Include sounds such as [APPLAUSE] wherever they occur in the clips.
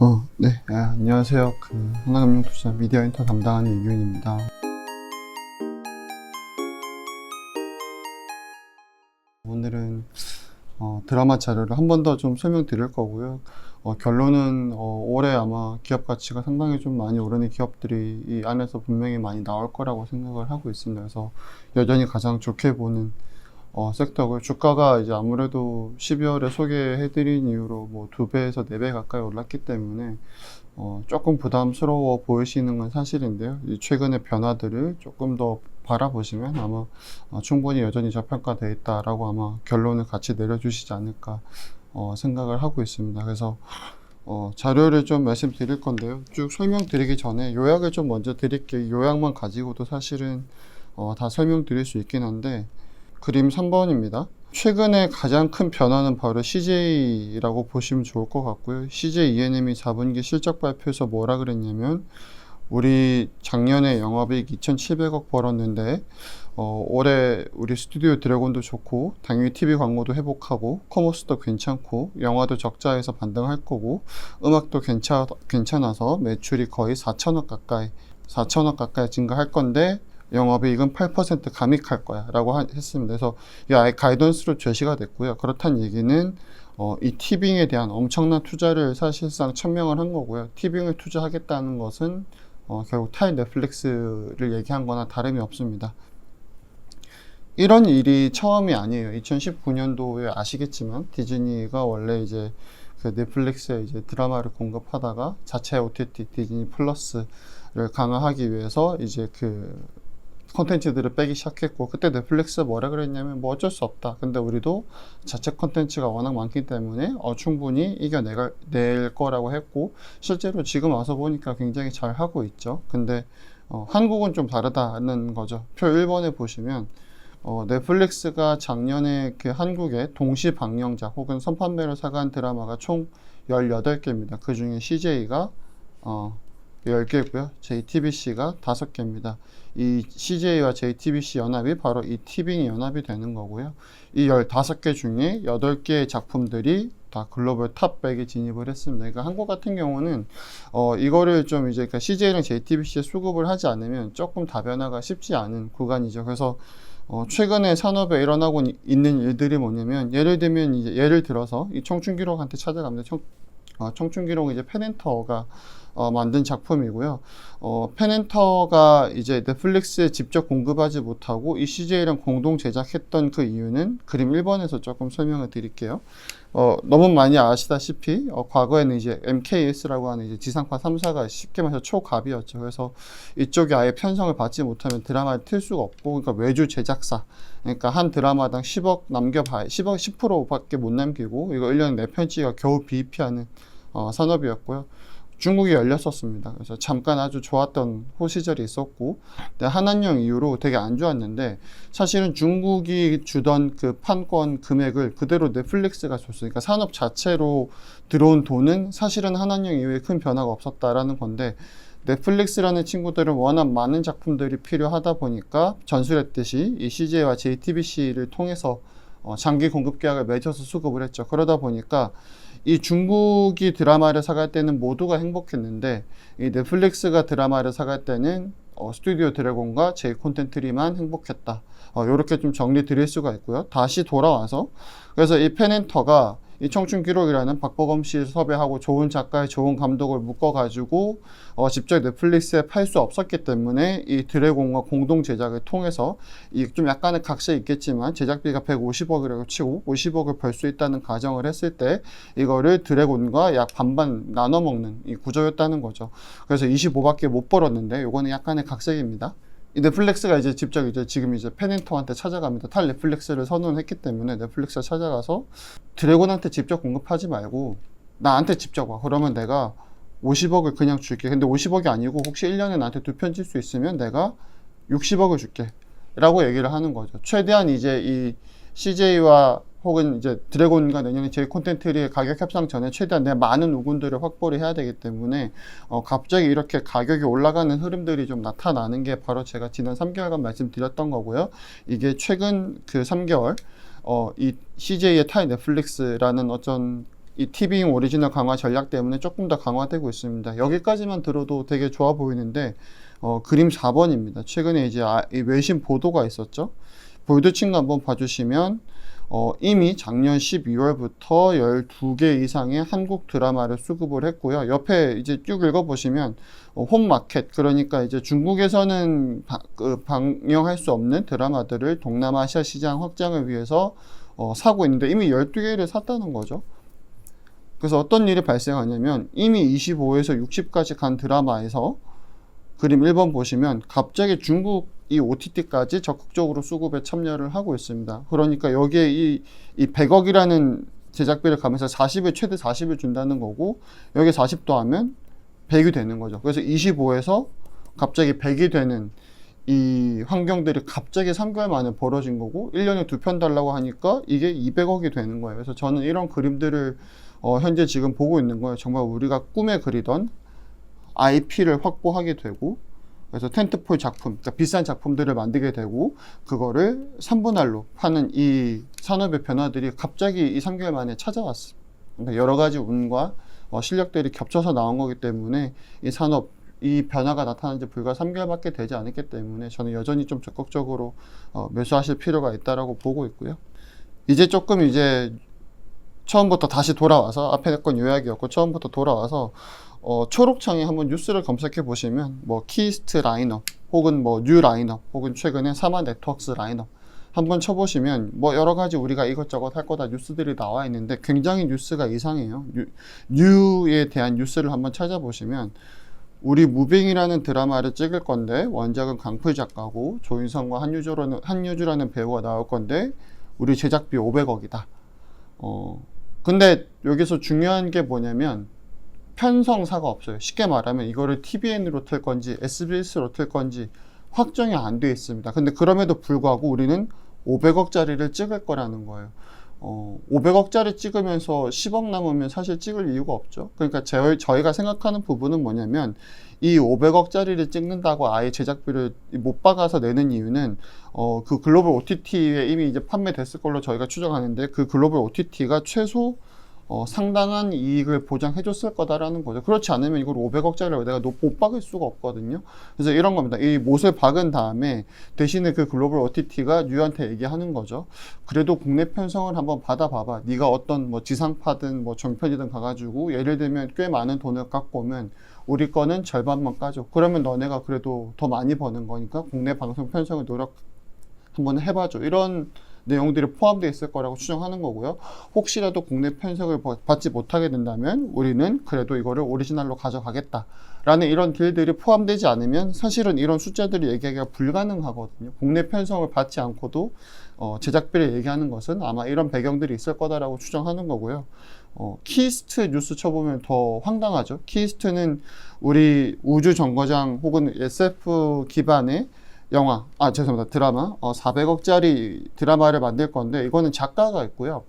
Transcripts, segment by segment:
어, 네. 아, 안녕하세요. 그 하나금융투자 미디어 인터 담당하는 이균입니다. 오늘은 어, 드라마 자료를 한 번 더 좀 설명드릴 거고요. 어, 결론은 어, 올해 아마 기업 가치가 상당히 좀 많이 오르는 기업들이 이 안에서 분명히 많이 나올 거라고 생각을 하고 있습니다. 그래서 여전히 가장 좋게 보는 어, 섹터고요. 주가가 이제 아무래도 12월에 소개해드린 이후로 뭐 두 배에서 네 배 가까이 올랐기 때문에 어, 조금 부담스러워 보이시는 건 사실인데요. 이 최근의 변화들을 조금 더 바라보시면 아마 어, 충분히 여전히 저평가되어 있다라고 아마 결론을 같이 내려주시지 않을까 어, 생각을 하고 있습니다. 그래서 어, 자료를 좀 말씀드릴 건데요. 쭉 설명드리기 전에 요약을 좀 먼저 드릴게요. 요약만 가지고도 사실은 어, 다 설명드릴 수 있긴 한데 그림 3번입니다. 최근에 가장 큰 변화는 바로 CJ라고 보시면 좋을 것 같고요. CJ ENM이 4분기 실적 발표에서 뭐라 그랬냐면 우리 작년에 영업이익 2,700억 벌었는데 어, 올해 우리 스튜디오 드래곤도 좋고 당연히 TV 광고도 회복하고 커머스도 괜찮고 영화도 적자에서 반등할 거고 음악도 괜찮, 괜찮아서 매출이 거의 4천억 가까이 4천억 가까이 증가할 건데 영업이익은 8% 감익할 거야 라고 하- 했습니다. 그래서 이 아예 가이던스로 제시가 됐고요. 그렇다는 얘기는 어, 이 티빙에 대한 엄청난 투자를 사실상 천명을 한 거고요. 티빙을 투자하겠다는 것은 어, 결국 타이 넷플릭스를 얘기한 거나 다름이 없습니다. 이런 일이 처음이 아니에요. 2019년도에 아시겠지만 디즈니가 원래 이제 그 넷플릭스에 이제 드라마를 공급하다가 자체 OTT 디즈니 플러스를 강화하기 위해서 이제 그 콘텐츠들을 빼기 시작했고 그때 넷플릭스가 뭐라 그랬냐면 뭐 어쩔 수 없다. 근데 우리도 자체 콘텐츠가 워낙 많기 때문에 어, 충분히 이겨내갈 낼 거라고 했고 실제로 지금 와서 보니까 굉장히 잘 하고 있죠. 근데 어, 한국은 좀 다르다는 거죠. 표 1번에 보시면 어, 넷플릭스가 작년에 그 한국에 동시 방영자 혹은 선판매로 사간 드라마가 총 18개입니다. 그 중에 CJ가 어, 10개고요. JTBC가 5개입니다. 이 CJ와 JTBC 연합이 바로 이 티빙 연합이 되는 거고요. 이 15개 중에 8개의 작품들이 다 글로벌 탑 100에 진입을 했습니다. 그러니까 한국 같은 경우는 어, 이거를 좀 이제 그러니까 CJ랑 JTBC에 수급을 하지 않으면 조금 다변화가 쉽지 않은 구간이죠. 그래서 어, 최근에 산업에 일어나고 이- 있는 일들이 뭐냐면 예를 들면 이제 예를 들어서 이 청춘기록한테 찾아갑니다. 청, 어, 청춘기록 이제 페넨터가 어, 만든 작품이고요. 어, 페넨터가 이제 넷플릭스에 직접 공급하지 못하고 이 CJ랑 공동 제작했던 그 이유는 그림 1번에서 조금 설명을 드릴게요. 어, 너무 많이 아시다시피 어, 과거에는 이제 MKS라고 하는 이제 지상파 3사가 쉽게 말해서 초갑이었죠. 그래서 이쪽이 아예 편성을 받지 못하면 드라마를 틀 수가 없고 그러니까 외주 제작사 그러니까 한 드라마당 10억 남겨봐야 10억 10%밖에 못 남기고 이거 1년에 4편치가 겨우 비입하는 어, 산업이었고요. 중국이 열렸었습니다. 그래서 잠깐 아주 좋았던 호 시절이 있었고, 한한령 이후로 되게 안 좋았는데, 사실은 중국이 주던 그 판권 금액을 그대로 넷플릭스가 줬으니까 산업 자체로 들어온 돈은 사실은 한한령 이후에 큰 변화가 없었다라는 건데, 넷플릭스라는 친구들은 워낙 많은 작품들이 필요하다 보니까 전술했듯이 이 CJ와 JTBC를 통해서 어, 장기 공급 계약을 맺어서 수급을 했죠. 그러다 보니까 이 중국이 드라마를 사갈 때는 모두가 행복했는데 이 넷플릭스가 드라마를 사갈 때는 어, 스튜디오 드래곤과 제이 콘텐트리만 행복했다. 어, 이렇게 좀 정리 드릴 수가 있고요. 다시 돌아와서 그래서 이 페넨터가 이 청춘 기록이라는 박보검 씨 섭외하고 좋은 작가의 좋은 감독을 묶어가지고 어, 직접 넷플릭스에 팔 수 없었기 때문에 이 드래곤과 공동 제작을 통해서 이 좀 약간의 각색이 있겠지만 제작비가 150억이라고 치고 50억을 벌 수 있다는 가정을 했을 때 이거를 드래곤과 약 반반 나눠 먹는 이 구조였다는 거죠. 그래서 25밖에 못 벌었는데 요거는 약간의 각색입니다. 이 넷플릭스가 이제 직접 이제 지금 이제 페넨터한테 찾아갑니다. 탈 넷플릭스를 선언했기 때문에 넷플릭스가 찾아가서 드래곤한테 직접 공급하지 말고 나한테 직접 와. 그러면 내가 50억을 그냥 줄게. 근데 50억이 아니고 혹시 1년에 나한테 두편찔수 있으면 내가 60억을 줄게. 라고 얘기를 하는 거죠. 최대한 이제 이 CJ와 혹은 이제 드래곤과 내년에 제 콘텐츠의 가격 협상 전에 최대한 내 많은 우군들을 확보를 해야 되기 때문에 어, 갑자기 이렇게 가격이 올라가는 흐름들이 좀 나타나는 게 바로 제가 지난 3개월간 말씀드렸던 거고요. 이게 최근 그 3개월 어, 이 CJ의 타이 넷플릭스라는 어떤 이 TV잉 오리지널 강화 전략 때문에 조금 더 강화되고 있습니다. 여기까지만 들어도 되게 좋아 보이는데 어, 그림 4번입니다. 최근에 이제 아, 이 외신 보도가 있었죠. 볼드 친구 한번 봐주시면 어, 이미 작년 12월부터 12개 이상의 한국 드라마를 수급을 했고요. 옆에 이제 쭉 읽어보시면 어, 홈마켓 그러니까 이제 중국에서는 바- 그 방영할 수 없는 드라마들을 동남아시아 시장 확장을 위해서 어, 사고 있는데 이미 12개를 샀다는 거죠. 그래서 어떤 일이 발생하냐면 이미 25에서 60까지 간 드라마에서 그림 1번 보시면 갑자기 중국 이 OTT까지 적극적으로 수급에 참여를 하고 있습니다. 그러니까 여기에 이, 이 100억이라는 제작비를 가면서 40을 최대 40을 준다는 거고 여기 40 더하면 100이 되는 거죠. 그래서 25에서 갑자기 100이 되는 이 환경들이 갑자기 3개월 만에 벌어진 거고 1년에 두 편 달라고 하니까 이게 200억이 되는 거예요. 그래서 저는 이런 그림들을 어, 현재 지금 보고 있는 거예요. 정말 우리가 꿈에 그리던 IP를 확보하게 되고 그래서 텐트폴 작품, 그러니까 비싼 작품들을 만들게 되고 그거를 3분할로 파는 이 산업의 변화들이 갑자기 이 3개월 만에 찾아왔습니다. 그러니까 여러 가지 운과 어, 실력들이 겹쳐서 나온 거기 때문에 이 산업 이 변화가 나타난 지 불과 3개월밖에 되지 않았기 때문에 저는 여전히 좀 적극적으로 어, 매수하실 필요가 있다라고 보고 있고요. 이제 조금 이제 처음부터 다시 돌아와서 앞에 건 요약이었고 처음부터 돌아와서 어, 초록창에 한번 뉴스를 검색해 보시면 뭐 키스트 라인업 혹은 뭐 뉴 라인업 혹은 최근에 사마 네트워크스 라인업 한번 쳐보시면 뭐 여러 가지 우리가 이것저것 할 거다 뉴스들이 나와 있는데 굉장히 뉴스가 이상해요. 뉴, 뉴에 대한 뉴스를 한번 찾아보시면 우리 무빙이라는 드라마를 찍을 건데 원작은 강풀 작가고 조인성과 한유주라는 한유주라는 배우가 나올 건데 우리 제작비 500억이다. 어 근데 여기서 중요한 게 뭐냐면 편성사가 없어요. 쉽게 말하면 이거를 TVN으로 틀 건지 SBS로 틀 건지 확정이 안 돼 있습니다. 근데 그럼에도 불구하고 우리는 500억짜리를 찍을 거라는 거예요. 어, 500억짜리 찍으면서 10억 남으면 사실 찍을 이유가 없죠. 그러니까 제, 저희가 생각하는 부분은 뭐냐면 이 500억짜리를 찍는다고 아예 제작비를 못 박아서 내는 이유는 어, 그 글로벌 OTT에 이미 이제 판매됐을 걸로 저희가 추정하는데 그 글로벌 OTT가 최소 어, 상당한 이익을 보장해 줬을 거다라는 거죠. 그렇지 않으면 이걸 500억짜리를 내가 높- 못 박을 수가 없거든요. 그래서 이런 겁니다. 이 못을 박은 다음에 대신에 그 글로벌 OTT가 뉴한테 얘기하는 거죠. 그래도 국내 편성을 한번 받아봐봐. 네가 어떤 뭐 지상파든 뭐 정편이든 가가지고 예를 들면 꽤 많은 돈을 갖고 오면 우리 거는 절반만 까줘. 그러면 너네가 그래도 더 많이 버는 거니까 국내 방송 편성을 노력 한번 해봐줘. 이런 내용들이 포함되어 있을 거라고 추정하는 거고요. 혹시라도 국내 편성을 버- 받지 못하게 된다면 우리는 그래도 이거를 오리지널로 가져가겠다 라는 이런 딜들이 포함되지 않으면 사실은 이런 숫자들이 얘기하기가 불가능하거든요. 국내 편성을 받지 않고도 어, 제작비를 얘기하는 것은 아마 이런 배경들이 있을 거다라고 추정하는 거고요. 어, 키스트 뉴스 쳐보면 더 황당하죠. 키스트는 우리 우주 정거장 혹은 SF 기반의 영화, 아 죄송합니다 드라마, 어, 400억짜리 드라마를 만들 건데 이거는 작가가 있고요.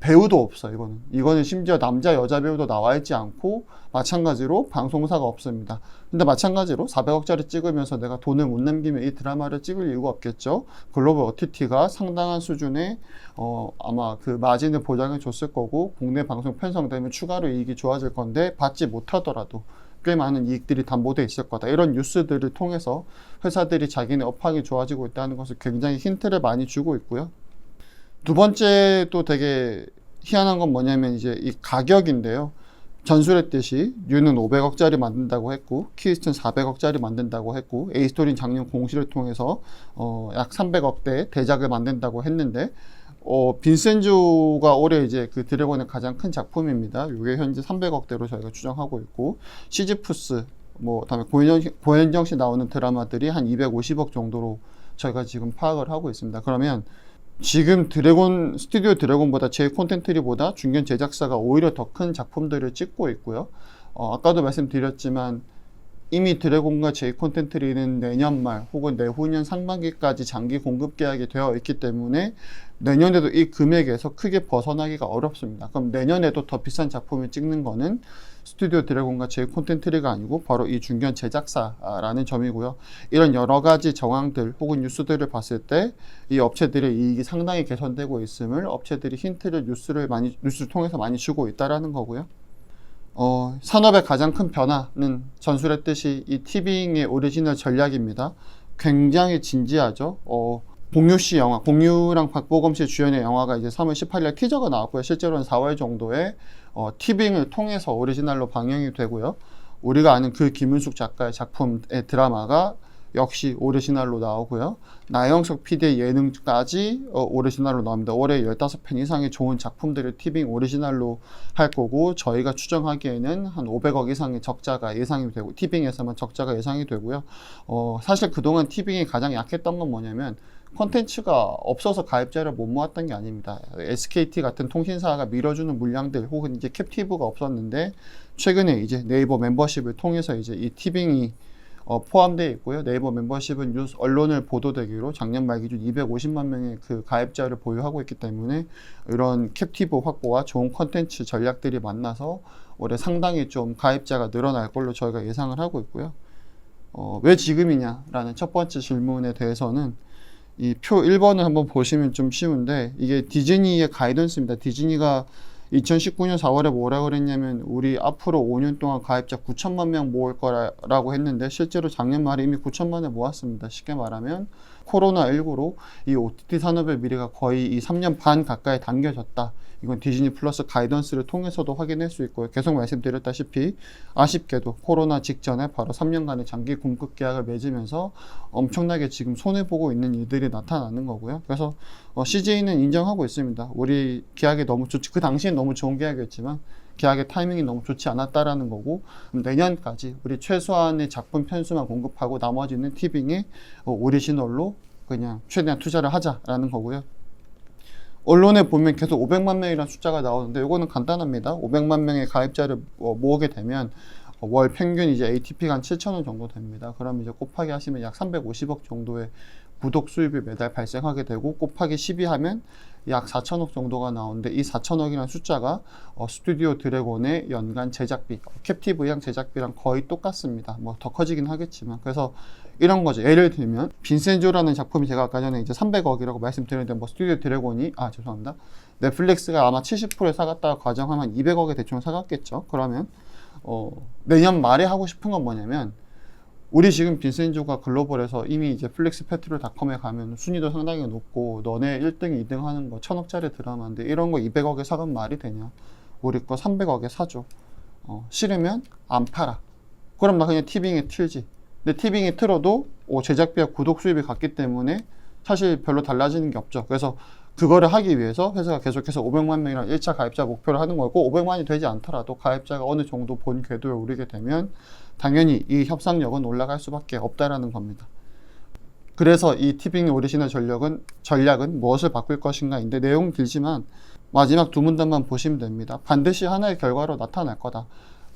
배우도 없어 이거는. 이거는 심지어 남자 여자 배우도 나와 있지 않고 마찬가지로 방송사가 없습니다. 근데 마찬가지로 400억짜리 찍으면서 내가 돈을 못 남기면 이 드라마를 찍을 이유가 없겠죠. 글로벌 OTT가 상당한 수준의 어, 아마 그 마진을 보장해 줬을 거고 국내 방송 편성되면 추가로 이익이 좋아질 건데 받지 못하더라도 꽤 많은 이익들이 담보돼 있을 거다. 이런 뉴스들을 통해서 회사들이 자기네 업황이 좋아지고 있다는 것을 굉장히 힌트를 많이 주고 있고요. 두 번째 또 되게 희한한 건 뭐냐면 이제 이 가격인데요. 전술했듯이 뉴는 500억짜리 만든다고 했고 키스트는 400억짜리 만든다고 했고 에이스토리는 작년 공시를 통해서 어, 약 300억대 대작을 만든다고 했는데 어, 빈센조가 올해 이제 그 드래곤의 가장 큰 작품입니다. 이게 현재 300억대로 저희가 추정하고 있고 시지푸스 뭐 다음에 고현정, 고현정 씨 나오는 드라마들이 한 250억 정도로 저희가 지금 파악을 하고 있습니다. 그러면 지금 드래곤 스튜디오 드래곤보다 제 콘텐츠리보다 중견 제작사가 오히려 더 큰 작품들을 찍고 있고요. 어, 아까도 말씀드렸지만 이미 드래곤과 제이 콘텐트리는 내년 말 혹은 내후년 상반기까지 장기 공급 계약이 되어 있기 때문에 내년에도 이 금액에서 크게 벗어나기가 어렵습니다. 그럼 내년에도 더 비싼 작품을 찍는 거는 스튜디오 드래곤과 제이 콘텐트리가 아니고 바로 이 중견 제작사라는 점이고요. 이런 여러 가지 정황들 혹은 뉴스들을 봤을 때 이 업체들의 이익이 상당히 개선되고 있음을 업체들이 힌트를 뉴스를 많이 뉴스를 통해서 많이 주고 있다라는 거고요. 어, 산업의 가장 큰 변화는 전술했듯이 이 티빙의 오리지널 전략입니다. 굉장히 진지하죠. 어, 공유 씨 영화, 공유랑 박보검 씨 주연의 영화가 이제 3월 18일 티저가 나왔고요. 실제로는 4월 정도에 어, 티빙을 통해서 오리지널로 방영이 되고요. 우리가 아는 그 김은숙 작가의 작품의 드라마가 역시 오리지널로 나오고요. 나영석 PD의 예능까지 어, 오리지널로 나옵니다. 올해 15편 이상의 좋은 작품들을 티빙 오리지널로 할 거고 저희가 추정하기에는 한 500억 이상의 적자가 예상이 되고 티빙에서만 적자가 예상이 되고요. 어, 사실 그동안 티빙이 가장 약했던 건 뭐냐면 콘텐츠가 없어서 가입자를 못 모았던 게 아닙니다. SKT 같은 통신사가 밀어주는 물량들 혹은 이제 캡티브가 없었는데 최근에 이제 네이버 멤버십을 통해서 이제 이 티빙이 어, 포함되어 있고요. 네이버 멤버십은 뉴스 언론을 보도되기로 작년 말 기준 250만 명의 그 가입자를 보유하고 있기 때문에 이런 캡티브 확보와 좋은 컨텐츠 전략들이 만나서 올해 상당히 좀 가입자가 늘어날 걸로 저희가 예상을 하고 있고요. 어, 왜 지금이냐라는 첫 번째 질문에 대해서는 이 표 1번을 한번 보시면 좀 쉬운데 이게 디즈니의 가이던스입니다. 디즈니가 2019년 4월에 뭐라 그랬냐면 우리 앞으로 5년 동안 가입자 9천만 명 모을 거라고 했는데 실제로 작년 말에 이미 9천만을 모았습니다. 쉽게 말하면 코로나19로 이 OTT 산업의 미래가 거의 이 3년 반 가까이 당겨졌다. 이건 디즈니 플러스 가이던스를 통해서도 확인할 수 있고요. 계속 말씀드렸다시피 아쉽게도 코로나 직전에 바로 3년간의 장기 공급 계약을 맺으면서 엄청나게 지금 손해보고 있는 일들이 나타나는 거고요. 그래서 어, CJ는 인정하고 있습니다. 우리 계약이 너무 좋지, 그 당시엔 너무 좋은 계약이었지만 계약의 타이밍이 너무 좋지 않았다라는 거고 내년까지 우리 최소한의 작품 편수만 공급하고 나머지는 티빙에 어, 오리지널로 그냥 최대한 투자를 하자라는 거고요. 언론에 보면 계속 500만 명이라는 숫자가 나오는데 이거는 간단합니다. 500만 명의 가입자를 어, 모으게 되면 어, 월 평균 이제 ATP가 한 7천 원 정도 됩니다. 그럼 이제 곱하기 하시면 약 350억 정도의 구독 수입이 매달 발생하게 되고 곱하기 12 하면 약 4천억 정도가 나오는데 이 4천억이라는 숫자가 어, 스튜디오 드래곤의 연간 제작비, 캡티브형 제작비랑 거의 똑같습니다. 뭐 더 커지긴 하겠지만 그래서 이런 거죠. 예를 들면 빈센조라는 작품이 제가 아까 전에 이제 300억이라고 말씀드렸는데 뭐 스튜디오 드래곤이 아 죄송합니다. 넷플릭스가 아마 70%에 사갔다가 과정하면 200억에 대충 사갔겠죠. 그러면 어, 내년 말에 하고 싶은 건 뭐냐면 우리 지금 빈센조가 글로벌에서 이미 이제 플렉스 페트롤닷컴에 가면 순위도 상당히 높고 너네 1등, 2등 하는 거 천억짜리 드라마인데 이런 거 200억에 사면 말이 되냐? 우리 거 300억에 사줘. 어, 싫으면 안 팔아. 그럼 나 그냥 티빙에 틀지. 근데 티빙에 틀어도 어, 제작비와 구독 수입이 같기 때문에 사실 별로 달라지는 게 없죠. 그래서 그거를 하기 위해서 회사가 계속해서 500만 명이랑 1차 가입자 목표를 하는 거고 500만이 되지 않더라도 가입자가 어느 정도 본 궤도에 오르게 되면 당연히 이 협상력은 올라갈 수밖에 없다라는 겁니다. 그래서 이 티빙 오리지널 전략은 전략은 무엇을 바꿀 것인가인데 내용 길지만 마지막 두 문단만 보시면 됩니다. 반드시 하나의 결과로 나타날 거다.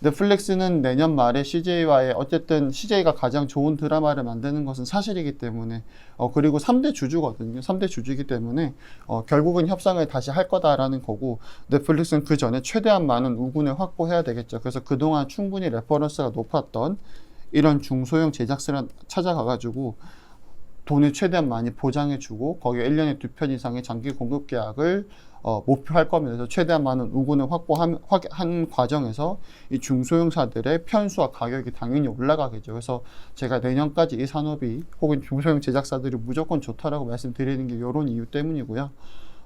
넷플릭스는 내년 말에 CJ와의 어쨌든 CJ가 가장 좋은 드라마를 만드는 것은 사실이기 때문에 어 그리고 3대 주주거든요. 3대 주주이기 때문에 어 결국은 협상을 다시 할 거다라는 거고 넷플릭스는 그 전에 최대한 많은 우군을 확보해야 되겠죠. 그래서 그동안 충분히 레퍼런스가 높았던 이런 중소형 제작사를 찾아가 가지고 돈을 최대한 많이 보장해주고 거기에 1년에 두 편 이상의 장기 공급 계약을 어, 목표할. 그래서 최대한 많은 우군을 확보한 확- 한 과정에서 이 중소형사들의 편수와 가격이 당연히 올라가겠죠. 그래서 제가 내년까지 이 산업이 혹은 중소형 제작사들이 무조건 좋다라고 말씀드리는 게 이런 이유 때문이고요.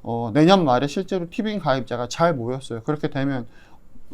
어, 내년 말에 실제로 티빙 가입자가 잘 모였어요. 그렇게 되면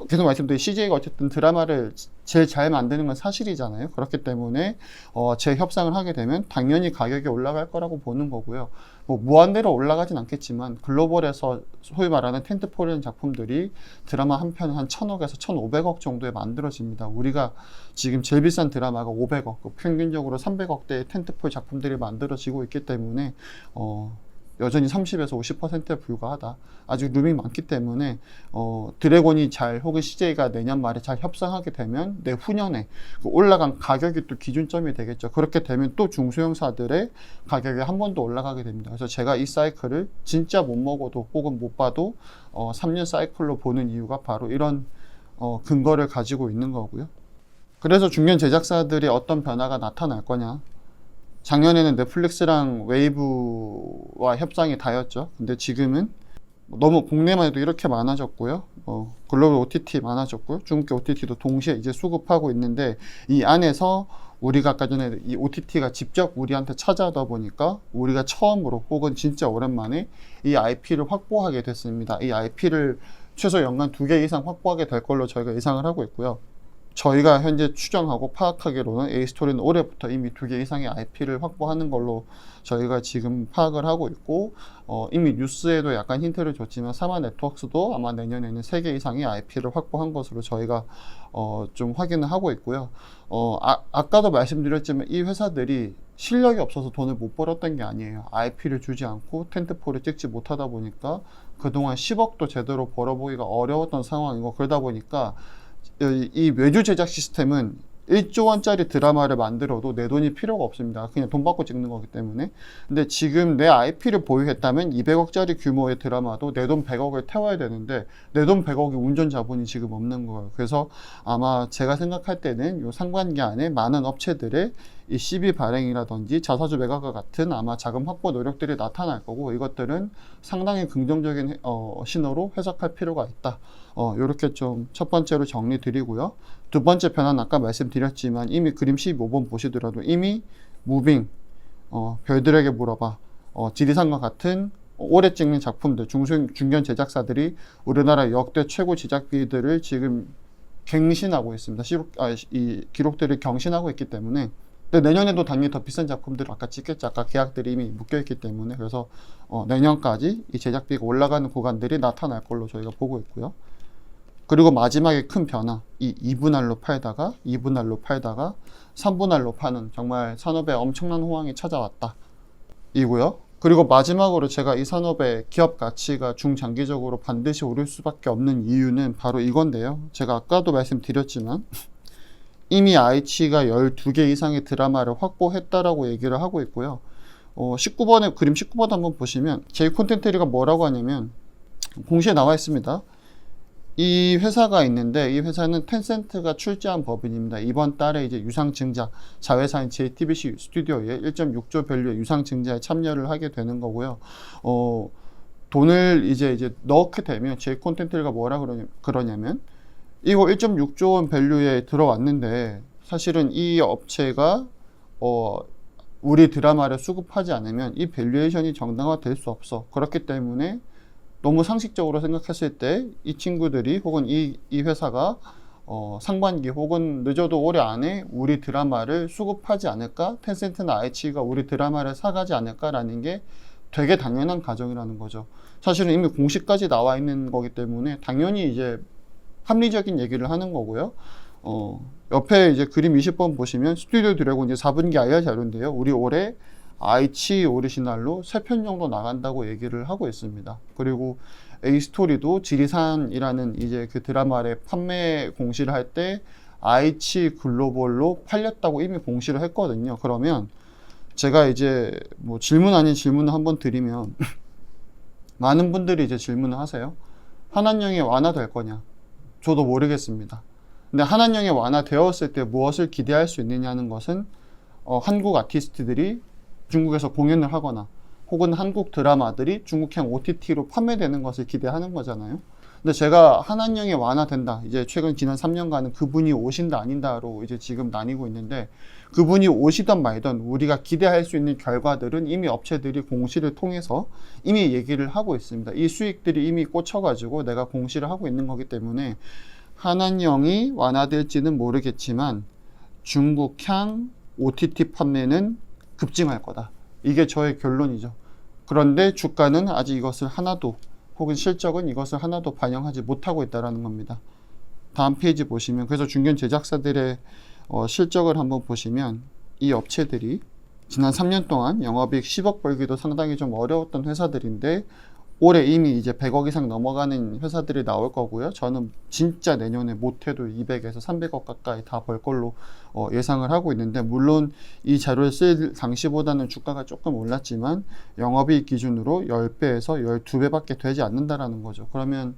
계속 말씀드린 CJ가 어쨌든 드라마를 제일 잘 만드는 건 사실이잖아요. 그렇기 때문에 어, 제 협상을 하게 되면 당연히 가격이 올라갈 거라고 보는 거고요. 뭐 무한대로 올라가진 않겠지만 글로벌에서 소위 말하는 텐트폴이라는 작품들이 드라마 한편한 천억에서 천오백억 정도에 만들어집니다. 우리가 지금 제일 비싼 드라마가 500억, 평균적으로 300억대의 텐트폴 작품들이 만들어지고 있기 때문에 어, 여전히 30에서 50%에 불과하다. 아직 룸이 많기 때문에 어, 드래곤이 잘 혹은 CJ가 내년 말에 잘 협상하게 되면 내후년에 그 올라간 가격이 또 기준점이 되겠죠. 그렇게 되면 또 중소형사들의 가격이 한 번 더 올라가게 됩니다. 그래서 제가 이 사이클을 진짜 못 먹어도 혹은 못 봐도 어, 3년 사이클로 보는 이유가 바로 이런 어, 근거를 가지고 있는 거고요. 그래서 중견 제작사들이 어떤 변화가 나타날 거냐. 작년에는 넷플릭스랑 웨이브와 협상이 다였죠. 근데 지금은 너무 국내만 해도 이렇게 많아졌고요. 어, 글로벌 OTT 많아졌고요. 중국계 OTT도 동시에 이제 수급하고 있는데 이 안에서 우리가 아까 전에 이 OTT가 직접 우리한테 찾아오다 보니까 우리가 처음으로 혹은 진짜 오랜만에 이 IP를 확보하게 됐습니다. 이 IP를 최소 연간 두 개 이상 확보하게 될 걸로 저희가 예상을 하고 있고요. 저희가 현재 추정하고 파악하기로는 A스토리는 올해부터 이미 두 개 이상의 IP를 확보하는 걸로 저희가 지금 파악을 하고 있고 어, 이미 뉴스에도 약간 힌트를 줬지만 사마 네트워크스도 아마 내년에는 세 개 이상의 IP를 확보한 것으로 저희가 어, 좀 확인을 하고 있고요. 어, 아, 아까도 말씀드렸지만 이 회사들이 실력이 없어서 돈을 못 벌었던 게 아니에요. IP를 주지 않고 텐트폴을 찍지 못하다 보니까 그동안 10억도 제대로 벌어보기가 어려웠던 상황이고 그러다 보니까 이- 이 외주 제작 시스템은 1조 원짜리 드라마를 만들어도 내 돈이 필요가 없습니다. 그냥 돈 받고 찍는 거기 때문에. 근데 지금 내 IP를 보유했다면 200억짜리 규모의 드라마도 내 돈 100억을 태워야 되는데 내 돈 100억이 운전 자본이 지금 없는 거예요. 그래서 아마 제가 생각할 때는 요 상반기 안에 많은 업체들의 이 CB 발행이라든지 자사주 매각과 같은 아마 자금 확보 노력들이 나타날 거고 이것들은 상당히 긍정적인 어, 신호로 해석할 필요가 있다. 어, 요렇게 좀 첫 번째로 정리 드리고요. 두 번째 변화는 아까 말씀드렸지만 이미 그림 15번 보시더라도 이미 무빙, 어, 별들에게 물어봐, 어, 지리산과 같은 오래 찍는 작품들, 중소, 중견 제작사들이 우리나라 역대 최고 제작비들을 지금 갱신하고 있습니다. 시록, 아, 이 기록들을 경신하고 있기 때문에 근데 내년에도 당연히 더 비싼 작품들을 아까 찍겠죠. 아까 계약들이 이미 묶여있기 때문에 그래서 어, 내년까지 이 제작비가 올라가는 구간들이 나타날 걸로 저희가 보고 있고요. 그리고 마지막에 큰 변화, 이 2분할로 팔다가 2분할로 팔다가 3분할로 파는 정말 산업에 엄청난 호황이 찾아왔다. 이고요. 그리고 마지막으로 제가 이 산업의 기업 가치가 중장기적으로 반드시 오를 수밖에 없는 이유는 바로 이건데요. 제가 아까도 말씀드렸지만 [LAUGHS] 이미 아이치가 12개 이상의 드라마를 확보했다라고 얘기를 하고 있고요. 어, 19번에 그림 19번 한번 보시면 제이 콘텐츠리가 뭐라고 하냐면 공시에 나와 있습니다. 이 회사가 있는데 이 회사는 텐센트가 출자한 법인입니다. 이번 달에 이제 유상증자 자회사인 JTBC 스튜디오에 1.6조 밸류의 유상증자에 참여를 하게 되는 거고요. 어, 돈을 이제 이제 넣게 되면 제 콘텐츠가 뭐라 그러냐, 그러냐면 이거 1.6조 원 밸류에 들어왔는데 사실은 이 업체가 어 우리 드라마를 수급하지 않으면 이 밸류에이션이 정당화될 수 없어. 그렇기 때문에 너무 상식적으로 생각했을 때 이 친구들이 혹은 이, 이 회사가 어, 상반기 혹은 늦어도 올해 안에 우리 드라마를 수급하지 않을까? 텐센트나 아이치가 우리 드라마를 사가지 않을까라는 게 되게 당연한 가정이라는 거죠. 사실은 이미 공식까지 나와 있는 거기 때문에 당연히 이제 합리적인 얘기를 하는 거고요. 어, 옆에 이제 그림 20번 보시면 스튜디오 드래곤 이제 4분기 IR 자료인데요. 우리 올해 아이치 오리지널로 3편 정도 나간다고 얘기를 하고 있습니다. 그리고 A스토리도 지리산이라는 이제 그 드라마의 판매 공시를 할 때 아이치 글로벌로 팔렸다고 이미 공시를 했거든요. 그러면 제가 이제 뭐 질문 아닌 질문을 한번 드리면 [LAUGHS] 많은 분들이 이제 질문을 하세요. 한한령이 완화될 거냐? 저도 모르겠습니다. 근데 한한령이 완화되었을 때 무엇을 기대할 수 있느냐는 것은 어, 한국 아티스트들이 중국에서 공연을 하거나 혹은 한국 드라마들이 중국형 OTT로 판매되는 것을 기대하는 거잖아요. 근데 제가 한한령이 완화된다. 이제 최근 지난 3년간은 그분이 오신다 아닌다로 이제 지금 나뉘고 있는데 그분이 오시던 말던 우리가 기대할 수 있는 결과들은 이미 업체들이 공시를 통해서 이미 얘기를 하고 있습니다. 이 수익들이 이미 꽂혀가지고 내가 공시를 하고 있는 거기 때문에 한한령이 완화될지는 모르겠지만 중국향 OTT 판매는 급증할 거다. 이게 저의 결론이죠. 그런데 주가는 아직 이것을 하나도 혹은 실적은 이것을 하나도 반영하지 못하고 있다는 겁니다. 다음 페이지 보시면 그래서 중견 제작사들의 어, 실적을 한번 보시면 이 업체들이 지난 3년 동안 영업이익 10억 벌기도 상당히 좀 어려웠던 회사들인데 올해 이미 이제 100억 이상 넘어가는 회사들이 나올 거고요. 저는 진짜 내년에 못해도 200에서 300억 가까이 다 벌 걸로 어, 예상을 하고 있는데 물론 이 자료를 쓸 당시보다는 주가가 조금 올랐지만 영업이익 기준으로 10배에서 12배밖에 되지 않는다라는 거죠. 그러면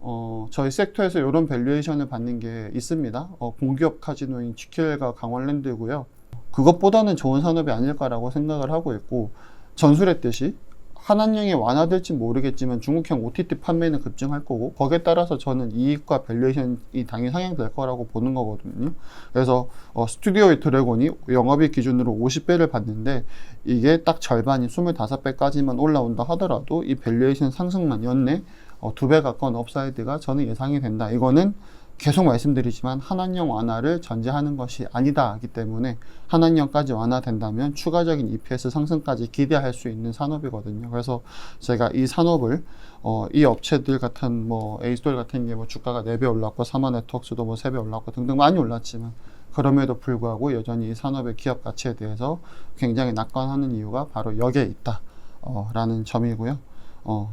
어, 저희 섹터에서 이런 밸류에이션을 받는 게 있습니다. 어, 공기업 카지노인 GQL과 강원랜드고요. 그것보다는 좋은 산업이 아닐까라고 생각을 하고 있고 전술했듯이 한한령이 완화될지 모르겠지만 중국형 OTT 판매는 급증할 거고 거기에 따라서 저는 이익과 밸류에이션이 당연히 상향될 거라고 보는 거거든요. 그래서 어, 스튜디오의 드래곤이 영업이익 기준으로 50배를 받는데 이게 딱 절반이 25배까지만 올라온다 하더라도 이 밸류에이션 상승만 연내 어, 두배 가까운 업사이드가 저는 예상이 된다. 이거는 계속 말씀드리지만 한한령 완화를 전제하는 것이 아니다 하기 때문에 한한령까지 완화된다면 추가적인 EPS 상승까지 기대할 수 있는 산업이거든요. 그래서 제가 이 산업을 어, 이 업체들 같은 뭐 에이스톨 같은 게 뭐 주가가 4배 올랐고 사마 네트워크스도 뭐 3배 올랐고 등등 많이 올랐지만 그럼에도 불구하고 여전히 이 산업의 기업 가치에 대해서 굉장히 낙관하는 이유가 바로 여기에 있다. 어, 라는 점이고요. 어,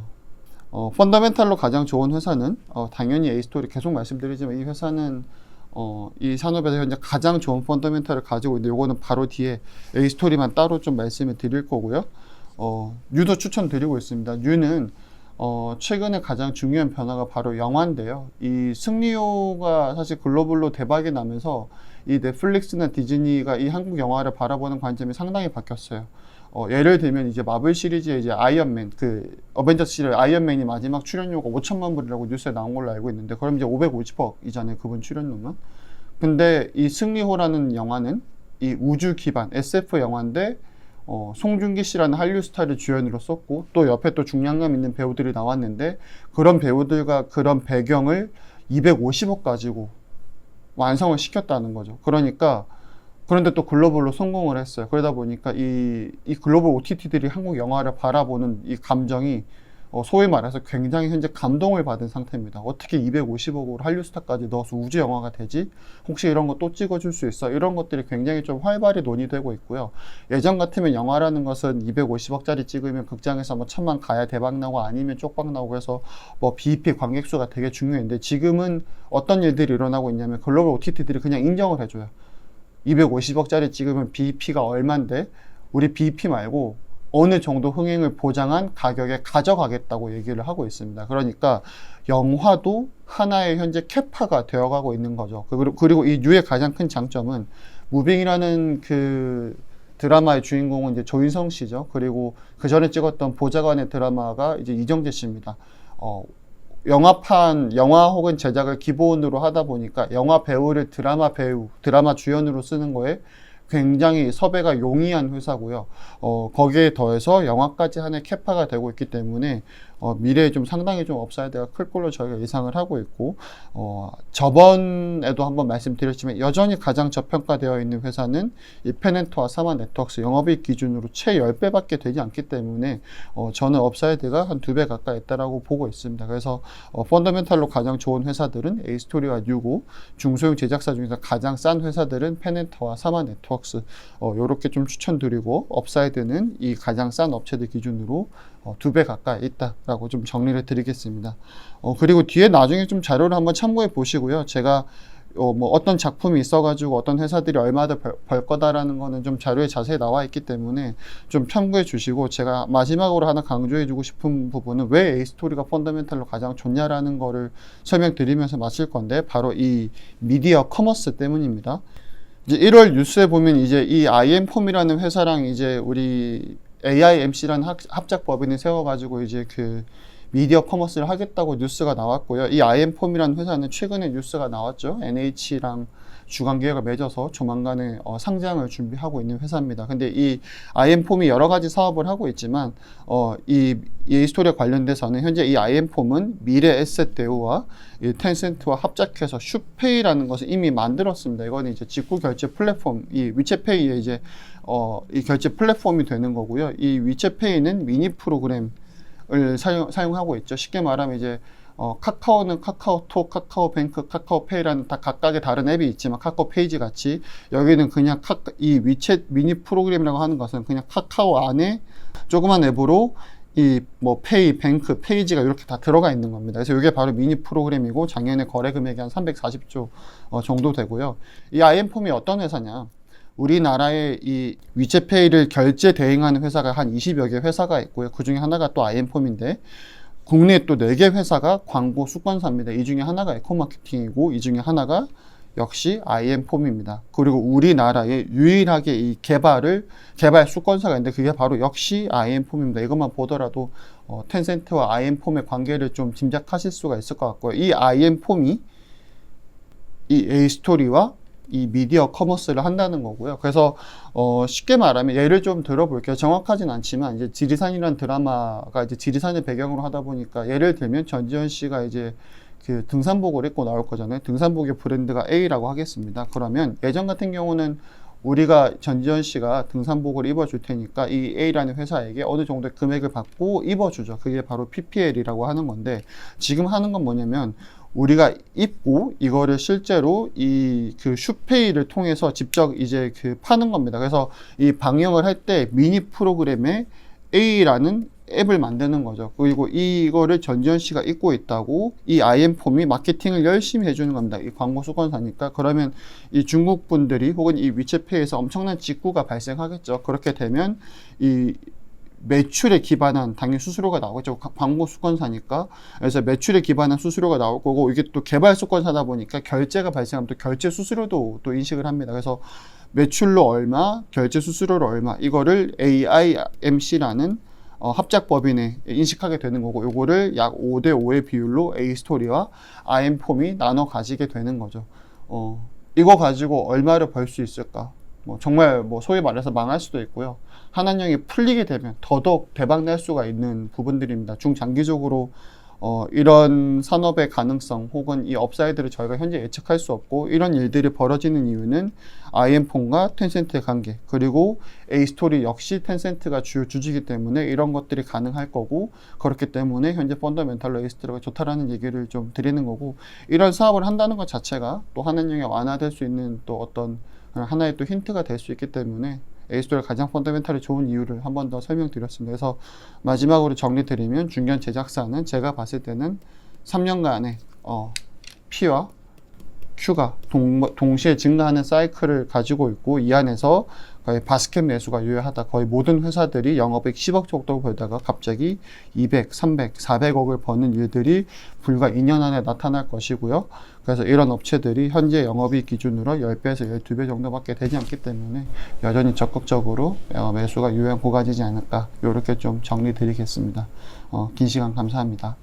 어, 펀더멘탈로 가장 좋은 회사는 어, 당연히 에이스토리 계속 말씀드리지만 이 회사는 어, 이 산업에서 현재 가장 좋은 펀더멘탈을 가지고 있는데 요거는 바로 뒤에 에이스토리만 따로 좀 말씀을 드릴 거고요. 어, 뉴도 추천드리고 있습니다. 뉴는 어, 최근에 가장 중요한 변화가 바로 영화인데요. 이 승리호가 사실 글로벌로 대박이 나면서 이 넷플릭스나 디즈니가 이 한국 영화를 바라보는 관점이 상당히 바뀌었어요. 어, 예를 들면 이제 마블 시리즈의 이제 아이언맨 그 어벤져스 시리즈 아이언맨이 마지막 출연료가 5천만 불이라고 뉴스에 나온 걸로 알고 있는데 그럼 이제 550억이잖아요 그분 출연료만 근데 이 승리호라는 영화는 이 우주 기반 SF 영화인데 어, 송중기 씨라는 한류 스타를 주연으로 썼고 또 옆에 또 중량감 있는 배우들이 나왔는데 그런 배우들과 그런 배경을 250억 가지고 완성을 시켰다는 거죠. 그러니까 그런데 또 글로벌로 성공을 했어요. 그러다 보니까 이, 이 글로벌 OTT들이 한국 영화를 바라보는 이 감정이 어, 소위 말해서 굉장히 현재 감동을 받은 상태입니다. 어떻게 250억으로 한류스타까지 넣어서 우주 영화가 되지? 혹시 이런 거 또 찍어줄 수 있어? 이런 것들이 굉장히 좀 활발히 논의되고 있고요. 예전 같으면 영화라는 것은 250억짜리 찍으면 극장에서 뭐 천만 가야 대박 나고 아니면 쪽박 나고 해서 뭐 BIP 관객 수가 되게 중요한데 지금은 어떤 일들이 일어나고 있냐면 글로벌 OTT들이 그냥 인정을 해줘요. 250억짜리 찍으면 BEP가 얼만데 우리 BEP 말고 어느 정도 흥행을 보장한 가격에 가져가겠다고 얘기를 하고 있습니다. 그러니까 영화도 하나의 현재 캐파가 되어가고 있는 거죠. 그리고, 그리고 이 뉴의 가장 큰 장점은 무빙이라는 그 드라마의 주인공은 이제 조인성 씨죠. 그리고 그 전에 찍었던 보좌관의 드라마가 이제 이정재 씨입니다. 어, 영화판, 영화 혹은 제작을 기본으로 하다 보니까 영화 배우를 드라마 배우, 드라마 주연으로 쓰는 거에 굉장히 섭외가 용이한 회사고요. 어, 거기에 더해서 영화까지 하나의 캐파가 되고 있기 때문에 어, 미래에 좀 상당히 좀 업사이드가 클 걸로 저희가 예상을 하고 있고 어, 저번에도 한번 말씀드렸지만 여전히 가장 저평가되어 있는 회사는 이 페넨트와 사마 네트워크스 영업이익 기준으로 채 10배밖에 되지 않기 때문에 어, 저는 업사이드가 한 두 배 가까이 있다라고 보고 있습니다. 그래서 어, 펀더멘탈로 가장 좋은 회사들은 에이스토리와 뉴고 중소형 제작사 중에서 가장 싼 회사들은 페넨터와 사마 네트워크스 어, 요렇게 좀 추천드리고 업사이드는 이 가장 싼 업체들 기준으로 어, 두배 가까이 있다라고 좀 정리를 드리겠습니다. 어, 그리고 뒤에 나중에 좀 자료를 한번 참고해 보시고요. 제가 어, 뭐 어떤 작품이 있어가지고 어떤 회사들이 얼마나 벌, 벌 거다라는 거는 좀 자료에 자세히 나와 있기 때문에 좀 참고해 주시고 제가 마지막으로 하나 강조해 주고 싶은 부분은 왜 A스토리가 펀더멘탈로 가장 좋냐라는 거를 설명드리면서 마칠 건데 바로 이 미디어 커머스 때문입니다. 이제 1월 뉴스에 보면 이제 이 IM폼이라는 회사랑 이제 우리 AIMC라는 합작 법인을 세워가지고 이제 그 미디어 커머스를 하겠다고 뉴스가 나왔고요. 이 IM폼이라는 회사는 최근에 뉴스가 나왔죠. NH랑 주간 계약을 맺어서 조만간에 어, 상장을 준비하고 있는 회사입니다. 근데 이 IM폼이 여러 가지 사업을 하고 있지만 어, 이, 이 스토리에 관련돼서는 현재 이 IM폼은 미래 에셋 대우와 이 텐센트와 합작해서 슈페이라는 것을 이미 만들었습니다. 이거는 이제 직구 결제 플랫폼, 이 위챗페이의 이제 어, 이 결제 플랫폼이 되는 거고요. 이 위챗페이는 미니 프로그램을 사용, 사용하고 있죠. 쉽게 말하면 이제 어, 카카오는 카카오톡, 카카오뱅크, 카카오페이라는 다 각각의 다른 앱이 있지만 카카오페이지 같이 여기는 그냥 카카, 이 위챗 미니 프로그램이라고 하는 것은 그냥 카카오 안에 조그만 앱으로 이 뭐 페이, 뱅크, 페이지가 이렇게 다 들어가 있는 겁니다. 그래서 이게 바로 미니 프로그램이고 작년에 거래 금액이 한 340조 어, 정도 되고요. 이 IM폼이 어떤 회사냐? 우리나라의 이 위챗페이를 결제 대행하는 회사가 한 20여 개 회사가 있고요. 그 중에 하나가 또 IM폼인데 국내 또네개 회사가 광고 수권사입니다. 이 중에 하나가 에코마케팅이고 이 중에 하나가 역시 IM폼입니다. 그리고 우리나라에 유일하게 이 개발을 개발 수권사가 있는데 그게 바로 역시 IM폼입니다. 이것만 보더라도 어, 텐센트와 IM폼의 관계를 좀 짐작하실 수가 있을 것 같고요. 이 IM폼이 이 A스토리와 이 미디어 커머스를 한다는 거고요. 그래서 어 쉽게 말하면 예를 좀 들어볼게요. 정확하진 않지만 이제 지리산이라는 드라마가 이제 지리산을 배경으로 하다 보니까 예를 들면 전지현 씨가 이제 그 등산복을 입고 나올 거잖아요. 등산복의 브랜드가 A라고 하겠습니다. 그러면 예전 같은 경우는 우리가 전지현 씨가 등산복을 입어줄 테니까 이 A라는 회사에게 어느 정도의 금액을 받고 입어주죠. 그게 바로 PPL이라고 하는 건데 지금 하는 건 뭐냐면 우리가 입고 이거를 실제로 이 그 슈페이를 통해서 직접 이제 그 파는 겁니다. 그래서 이 방영을 할 때 미니 프로그램에 A라는 앱을 만드는 거죠. 그리고 이거를 전지현 씨가 입고 있다고 이 IM폼이 마케팅을 열심히 해주는 겁니다. 이 광고 수건사니까. 그러면 이 중국 분들이 혹은 이 위챗페이에서 엄청난 직구가 발생하겠죠. 그렇게 되면 이 매출에 기반한 당연히 수수료가 나오겠죠. 가- 광고 수권사니까. 그래서 매출에 기반한 수수료가 나올 거고 이게 또 개발 수권사다 보니까 결제가 발생하면 또 결제 수수료도 또 인식을 합니다. 그래서 매출로 얼마, 결제 수수료로 얼마 이거를 AIMC라는 어, 합작법인에 인식하게 되는 거고 요거를 약 5대 5의 비율로 A 스토리와 IM폼이 나눠 가지게 되는 거죠. 어, 이거 가지고 얼마를 벌 수 있을까? 뭐 정말 뭐 소위 말해서 망할 수도 있고요. 한한령이 풀리게 되면 더더욱 대박 날 수가 있는 부분들입니다. 중장기적으로 어, 이런 산업의 가능성 혹은 이 업사이드를 저희가 현재 예측할 수 없고 이런 일들이 벌어지는 이유는 IM폰과 텐센트의 관계 그리고 A스토리 역시 텐센트가 주요 주주이기 때문에 이런 것들이 가능할 거고 그렇기 때문에 현재 펀더멘탈로 A스토리가 좋다라는 얘기를 좀 드리는 거고 이런 사업을 한다는 것 자체가 또 한한령이 완화될 수 있는 또 어떤 하나의 또 힌트가 될 수 있기 때문에 에이스토리가 가장 펀더멘탈이 좋은 이유를 한 번 더 설명드렸습니다. 그래서 마지막으로 정리드리면 중견 제작사는 제가 봤을 때는 3년간의 어, P와 Q가 동, 동시에 증가하는 사이클을 가지고 있고 이 안에서 거의 바스켓 매수가 유효하다. 거의 모든 회사들이 영업액 10억 정도 벌다가 갑자기 200, 300, 400억을 버는 일들이 불과 2년 안에 나타날 것이고요. 그래서 이런 업체들이 현재 영업이익 기준으로 10배에서 12배 정도밖에 되지 않기 때문에 여전히 적극적으로 어, 매수가 유효한 고가지지 않을까 이렇게 좀 정리 드리겠습니다. 어, 긴 시간 감사합니다.